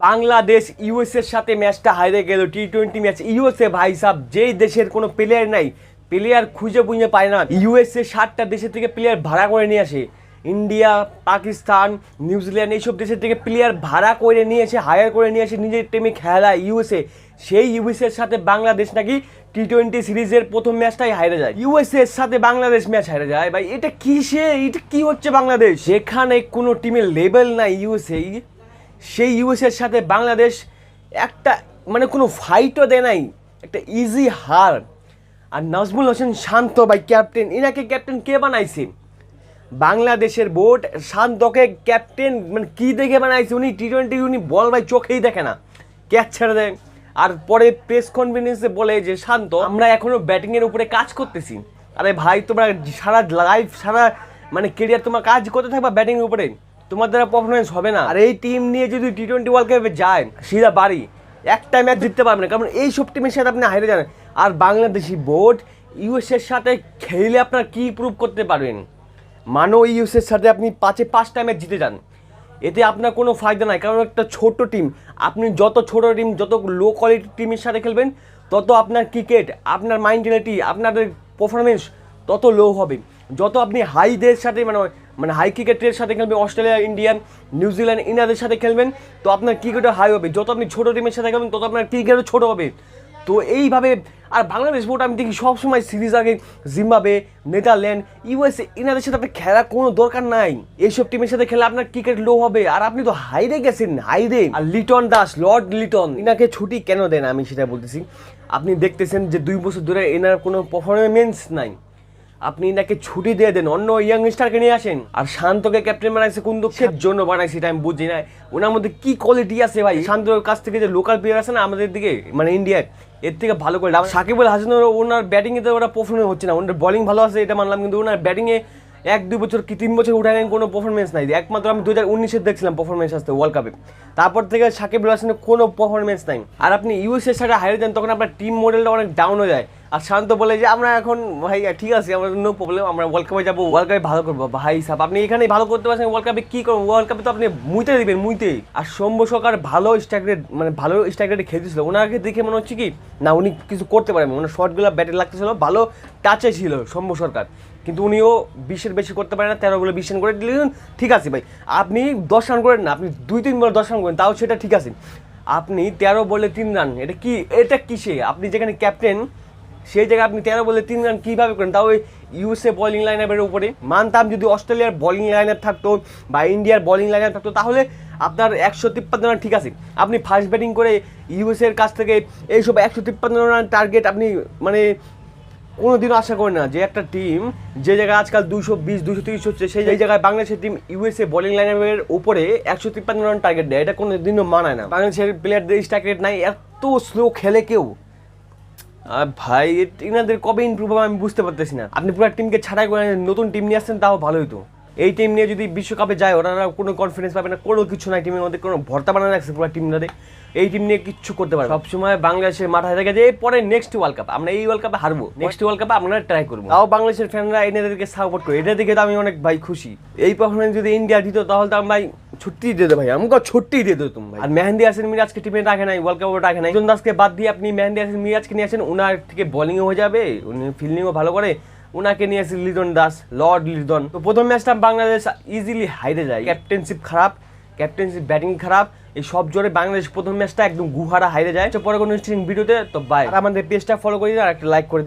বাংলাদেশ ইউএসএর সাথে ম্যাচটা হারে গেল। T twenty match. ইউএসএ ভাই সাহ যেই দেশের কোনো প্লেয়ার নাই প্লেয়ার খুঁজে বুঝে পায় না। ইউএসএ ষাটটা দেশের থেকে প্লেয়ার ভাড়া করে নিয়ে আসে। ইন্ডিয়া, পাকিস্তান নিউজিল্যান্ড এইসব দেশের থেকে প্লেয়ার ভাড়া করে নিয়ে এসে হায়ার করে নিয়ে এসে নিজের টিমে খেলা ইউএসএ। সেই ইউএসএর সাথে বাংলাদেশ নাকি টি টোয়েন্টি সিরিজের প্রথম ম্যাচটাই হারে যায়। ইউএসএ এর সাথে বাংলাদেশ ম্যাচ হারে যায়। ভাই, এটা কিসে? এটা কি হচ্ছে বাংলাদেশ? সেখানে কোনো টিমের লেভেল নাই ইউএসএ। সেই ইউএসএর সাথে বাংলাদেশ একটা মানে কোনো ফাইটও দেয় নাই, একটা ইজি হার। আর নাজমুল হোসেন শান্ত বাই ক্যাপ্টেন এনাকে ক্যাপ্টেন কে বানাইছে? বাংলাদেশের বোর্ড শান্তকে ক্যাপ্টেন মানে কী দেখে বানাইছে? উনি টি টোয়েন্টি উনি বল ভাই চোখেই দেখে না। ক্যাচ ছেড়ে দেয়। আর পরে প্রেস কনফারেন্সে বলে যে, শান্ত, আমরা এখনও ব্যাটিংয়ের উপরে কাজ করতেছি। আরে ভাই, তোমরা সারা লাইফ সারা মানে কেরিয়ার তোমার কাজ করতে থাকবা ব্যাটিংয়ের উপরে? তোমার দ্বারা পারফরমেন্স হবে না। আর এই টিম নিয়ে যদি টি টোয়েন্টি ওয়ার্ল্ড কাপে যায়, সিধা বাড়ি, একটা ম্যাচ জিততে পারবে না। কারণ এই সব টিমের সাথে আপনি হারে যান আর বাংলাদেশি বোর্ড ইউএসের সাথে খেলে আপনার কি প্রুভ করতে পারবেন? মানো ইউএসের সাথে আপনি পাঁচে পাঁচটা ম্যাচ জিতে যান। এতে আপনার কোনো ফায়দা নাই। কারণ একটা ছোট টিম আপনি যত ছোট টিম যত লো কোয়ালিটি টিমের সাথে খেলবেন, তত আপনার ক্রিকেট আপনার মাইন্ডেলিটি আপনাদের পারফরমেন্স তত লো হবে। যত আপনি হাইদের সাথে মানে মানে হাই ক্রিকেটের সাথে খেলবেন অস্ট্রেলিয়া ইন্ডিয়ান নিউজিল্যান্ড ইনাদের সাথে খেলবেন। তো আপনার ক্রিকেটও হাই হবে। যত আপনি ছোটো টিমের সাথে খেলবেন, তত আপনার ক্রিকেটও ছোটো হবে। তো এইভাবে আর বাংলাদেশ বোর্ড, আমি দেখি সবসময় সিরিজ আগে জিম্বাবে নেদারল্যান্ড ইউএসএ ইনাদের সাথে আপনার খেলার কোনো দরকার নাই। এইসব টিমের সাথে খেলে আপনার ক্রিকেট লো হবে। আর আপনি তো হাইরে গেছেন হাইরে আর লিটন দাস, লর্ড লিটন, ইনাকে ছুটি কেন দেন? আমি সেটা বলতেছি। আপনি দেখতেছেন যে দুই বছর ধরে এনার কোনো পারফরমেন্স নাই। আপনি নাকি ছুটি দিয়ে দেন অন্য ইয়াং স্টারকে নিয়ে আসেন? আর শান্তকে ক্যাপ্টেন বানাইছে কোন দুঃখের জন্য বানাইছে এটা আমি বুঝি না ওনার মধ্যে কি কোয়ালিটি আছে ভাই? শান্তর কাছ থেকে যে লোকাল প্লেয়ার আছে না আমাদের দিকে মানে ইন্ডিয়ার এর থেকে ভালো করে সাকিবুল হাসানের ওনার ব্যাটিংয়ে তো ওরা পারফরমেন্স হচ্ছে না ওনার বলিং ভালো আছে এটা মানলাম কিন্তু ওনার ব্যাটিংয়ে এক দুই বছর কি তিন বছর উঠে উঠায় কোনো পারফরমেন্স নাই। একমাত্র আমি দু হাজার উনিশের দেখছিলাম পারফরমেন্স আসতে ওয়ার্ল্ড কাপে তারপর থেকে সাকিবুল হাসানের কোনো পারফরমেন্স নাই। আর আপনি ইউএসএর সাথে হারিয়ে দেন তখন আপনার টিম মডেলটা অনেক ডাউন হয়ে যায়। আর শান্ত বলে যে, আমরা এখন ভাই ঠিক আছে, আমার নো প্রবলেম আমরা ওয়ার্ল্ড কাপে যাব। ওয়ার্ল্ড কাপে ভালো করব, ভাই সাহেব আপনি এখানে ভালো করতে পারছেন ওয়ার্ল্ড কাপে কী করবেন ওয়ার্ল্ড কাপে তো আপনি মুইতে দিবেন মুইতে আর শম্ভু সরকার ভালো স্ট্রাইক রেট মানে ভালো স্ট্রাইক রেটে খেলতেছিল। ওনাকে দেখে মনে হচ্ছে কি, না, উনি কিছু করতে পারেন। ওনার শর্টগুলো ব্যাটে লাগতেছিল, ভালো টাচে ছিল শম্ভু সরকার। কিন্তু উনিও বিশের বেশি করতে পারে না, তেরো বলে বিশ রান করে দিলেন। ঠিক আছে ভাই, আপনি দশ রান করেন না, আপনি দুই, তিন বলে দশ রান করেন, তাও সেটা ঠিক আছে। আপনি তেরো বলে তিন রান, এটা কি, এটা কিসে? আপনি যেখানে ক্যাপ্টেন সেই জায়গায় আপনি তেরো বলে তিন রান কীভাবে করেন? তাও ওই ইউএসএ বোলিং লাইন আপের উপরে। মানতাম যদি অস্ট্রেলিয়ার বোলিং লাইন আপ থাকতো বা ইন্ডিয়ার বোলিং লাইন আপ থাকতো তাহলে আপনার একশো তিপ্পান্ন রান ঠিক আছে। আপনি ফার্স্ট ব্যাটিং করে ইউএসএ এর কাছ থেকে এইসব একশো তিপ্পান্ন রান টার্গেট আপনি মানে কোনোদিনও আশা করি না যে একটা টিম যে জায়গায় আজকাল দুশো বিশ দুশো তিরিশ হচ্ছে সেই সেই জায়গায় বাংলাদেশের টিম ইউএসএ বোলিং লাইনের উপরে একশো তিপ্পান্ন রান টার্গেট দেয়। এটা কোনো দিনও মানায় না। বাংলাদেশের প্লেয়ারদের স্ট্রাইক রেট নাই। এত স্লো খেলে কেউ। ভাই এনাদের কবে ইমপ্রুভ হবে আমি বুঝতে পারতেছি না। আপনি পুরো টিমকে ছাড়াই করে নতুন টিম নিয়ে আসছেন, তাও ভালো হতো এই টিম নিয়ে যদি বিশ্বকাপে যায়, ওরা কোনো কনফিডেন্স পাবে না, কোনো কিছু নাই টিমের মধ্যে কোনো ভর্তা বানানো রাখছে পুরো টিমটাতে এই টিম নিয়ে কিচ্ছু করতে পারবে সবসময় বাংলাদেশের মাথায় থাকে যে পরে নেক্সট ওয়ার্ল্ড কাপ আমরা এই ওয়ার্ল্ড কাপে হারবো। নেক্সট ওয়ার্ল্ড কাপে আমরা ট্রাই করব। তাও বাংলাদেশের ফ্যানরা এনাদেরকে সাপোর্ট করে। এটা দেখে তো আমি অনেক, ভাই, খুশি। এই পারফরমেন্স যদি ইন্ডিয়া দিত তাহলে তো আমি ছুটি দিয়ে দে ভাই আমাকে ছুটি দিয়ে দেবো তুমি ভাই। আর মেহেন্দি হাসান মিরাজকে টিমে রাখে নাই ওয়ার্ল্ড কাপে রাখে নাই। দাসকে বাদ দিয়ে আপনি মেহেন্দি হাসান মিরাজকে নিয়ে আসেন ওনার থেকে বোলিংও হয়ে যাবে, উনি ফিল্ডিংও ভালো করে। ওনাকে নিয়ে আসি লিটন দাস লর্ড লিটন। তো প্রথম ম্যাচটা বাংলাদেশ ইজিলি হাইরে যায়। ক্যাপ্টেনশিপ খারাপ ক্যাপ্টেনশিপ ব্যাটিং খারাপ, এই সব জোরে বাংলাদেশ প্রথম ম্যাচটা একদম গুহারা হাইরে যায়। তো পরে কোনো ইন্টারেস্টিং ভিডিওতে তো বাই আমাদের পেজটা ফলো করে দিন আর একটা লাইক করে দিন।